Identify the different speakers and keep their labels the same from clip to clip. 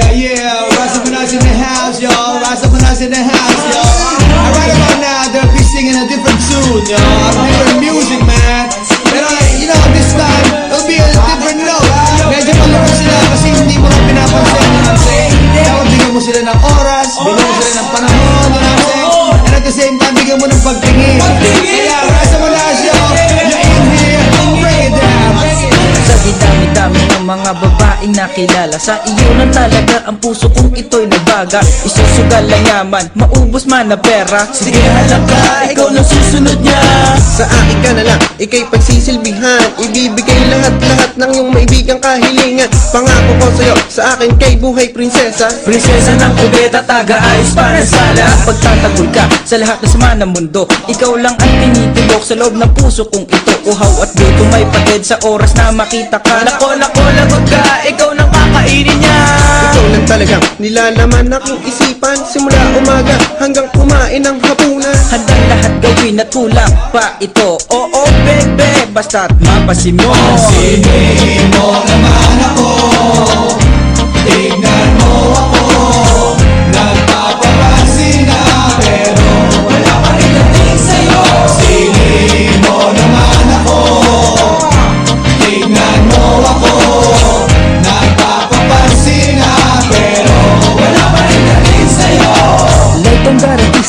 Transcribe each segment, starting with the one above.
Speaker 1: Yeah, yeah, Rasa Manas in the house, yo. Rasa Manas in the house, yo. And right about now, they'll be singing a different tune, yo.
Speaker 2: Babaeng nakilala. Sa iyo lang talaga ang puso kong ito'y nagbaga Isusugal ang yaman, maubos man na pera. Sige halak ka, ikaw lang susunod niya.
Speaker 3: Sa akin ka na lang, ikay pagsisilbihan. Ibibigay lahat-lahat ng iyong maibigang kahilingan. Pangako ko sa'yo, sa akin kay buhay prinsesa.
Speaker 2: Prinsesa ng kubeta, taga-ayos para sa lahat. Pagtatagol ka sa lahat ng sama ng mundo. Ikaw lang ang tinitulok sa loob ng puso kong ito. Uhaw at guto may patid sa oras na makita ka. Nako, nako, lagot ka, ikaw nang kakainin niya.
Speaker 3: Ikaw lang talagang nilalaman aking isipan. Simula umaga hanggang kumain ng hapunan.
Speaker 2: Handang lahat gawin at kulang pa ito. Oo, bebe, basta't mapasin mo.
Speaker 1: Singin mo naman ako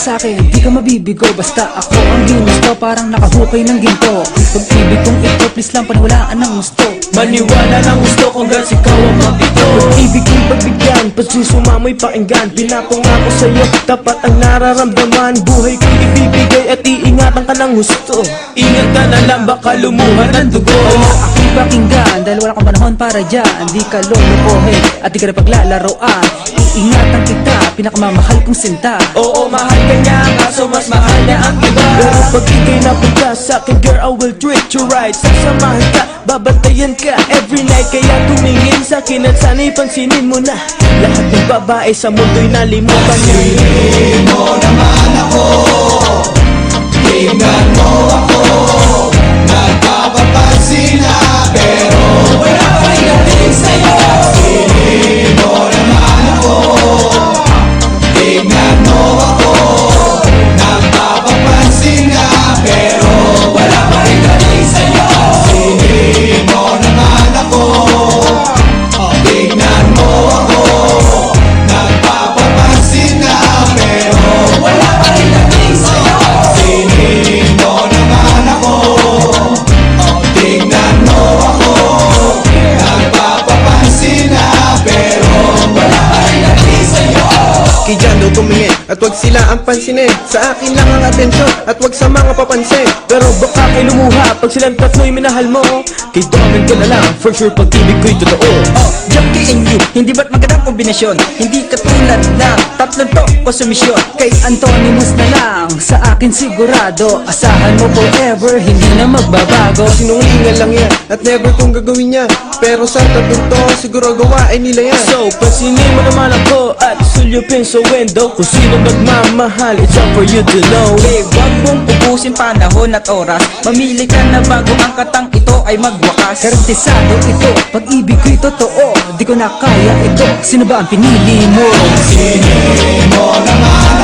Speaker 4: sa'kin, di ka mabibigo. Basta ako ang ginusto, parang nakahukay ng ginto. Pag-ibig kong ito, please lang paniwalaan ng gusto.
Speaker 2: Maniwala ng gusto kong gas ikaw ang mapito
Speaker 5: Ibig kong pagbigyan, pagsusumamoy pakinggan. Pinapangako sa'yo, tapat ang nararamdaman. Buhay ko'y ibibigay at iingatan ka ng gusto.
Speaker 2: Ingat ka na lang baka lumuha ng dugo.
Speaker 4: Ako'y pakinggan, dahil wala kang panahon para dyan. Di ka lulukohin, at di ka na paglalaroan. Iingatan kita, pinakamamahal kong sinta.
Speaker 2: Oo, mahal ka niya, kaso mas mahal niya ang iba.
Speaker 5: Pero pag ikay napunta sa akin, girl, I will treat you right. Sasamahan ka, babantayan ka every night. Kaya tumingin sa akin at sana'y pansinin mo na Lahat ng babae sa mundo'y nalimutan niya.
Speaker 1: Singin mo naman ako
Speaker 3: at wag sila ang pansinin. Sa akin lang ang atensyon. At wag sa mga papansin.
Speaker 5: Pero baka kay lumuha pag silang tatlo'y minahal mo. Kay Domin ka na lang, for sure pag-ibig ko'y totoo.
Speaker 2: Oh, Junkie and you, hindi ba't magandang kombinasyon? Hindi katulad ng tatlong to konsumisyon
Speaker 4: Kay Antonymous na lang, sa akin sigurado. Asahan mo forever, hindi na magbabago.
Speaker 3: Sinungalingan lang yan at never kong gagawin niya Pero sa tatlong to siguro gawain nila yan.
Speaker 5: So, pansinin mo naman ako at sulyupin sa window Kung sino nagmamahal, it's up for you to know.
Speaker 2: Eh, wag mong ubusin panahon at oras. Mamili ka na bago ang katang ito ay magwakas.
Speaker 4: Garantisado ito, pag-ibig ko'y totoo. Di ko na kaya ito, sino ba ang pinili mo?
Speaker 1: Singin mo naman